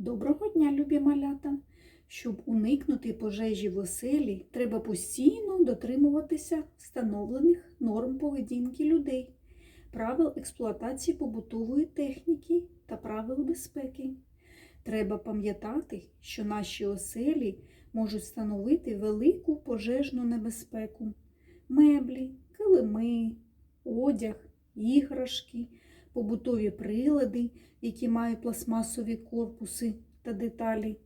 Доброго дня, любі малята! Щоб уникнути пожежі в оселі, треба постійно дотримуватися встановлених норм поведінки людей, правил експлуатації побутової техніки та правил безпеки. Треба пам'ятати, що наші оселі можуть становити велику пожежну небезпеку. Меблі, килими, одяг, іграшки, побутові прилади, які мають пластмасові корпуси та деталі,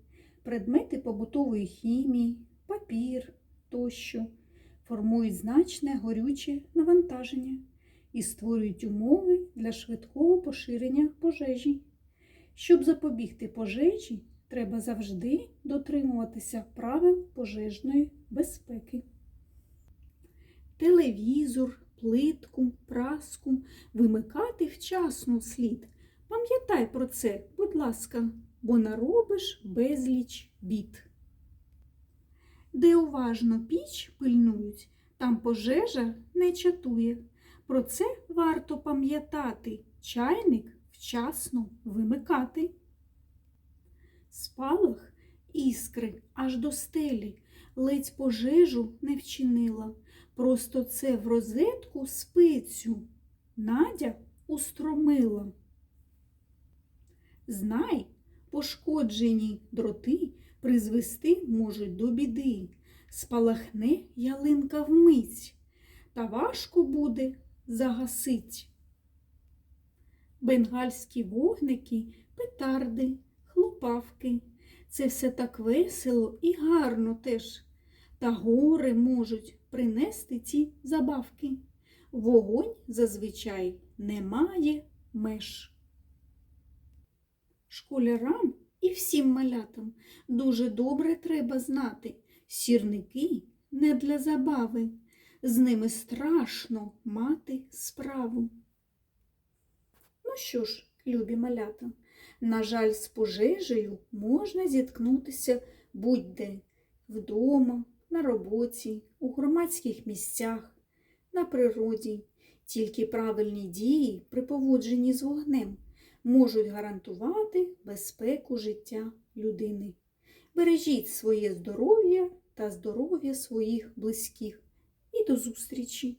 предмети побутової хімії, папір тощо формують значне горюче навантаження і створюють умови для швидкого поширення пожежі. Щоб запобігти пожежі, треба завжди дотримуватися правил пожежної безпеки. Телевізор, плитку, праску вимикати вчасно слід. Пам'ятай про це, будь ласка, бо наробиш безліч бід. Де уважно піч пильнують, там пожежа не чатує. Про це варто пам'ятати, чайник вчасно вимикати. Спалах іскри аж до стелі, ледь пожежу не вчинила. Просто це в розетку спицю Надя устромила. Знай, пошкоджені дроти призвести можуть до біди. Спалахне ялинка вмить, та важко буде загасить. Бенгальські вогники, петарди, хлопавки. Це все так весело і гарно теж. Та гори можуть принести ці забавки. Вогонь зазвичай не має меж. Школярам і всім малятам дуже добре треба знати. Сірники не для забави, з ними страшно мати справу. Ну що ж, любі малята, на жаль, з пожежею можна зіткнутися будь-де вдома, на роботі, у громадських місцях, на природі. Тільки правильні дії при поводженні з вогнем можуть гарантувати безпеку життя людини. Бережіть своє здоров'я та здоров'я своїх близьких. І до зустрічі!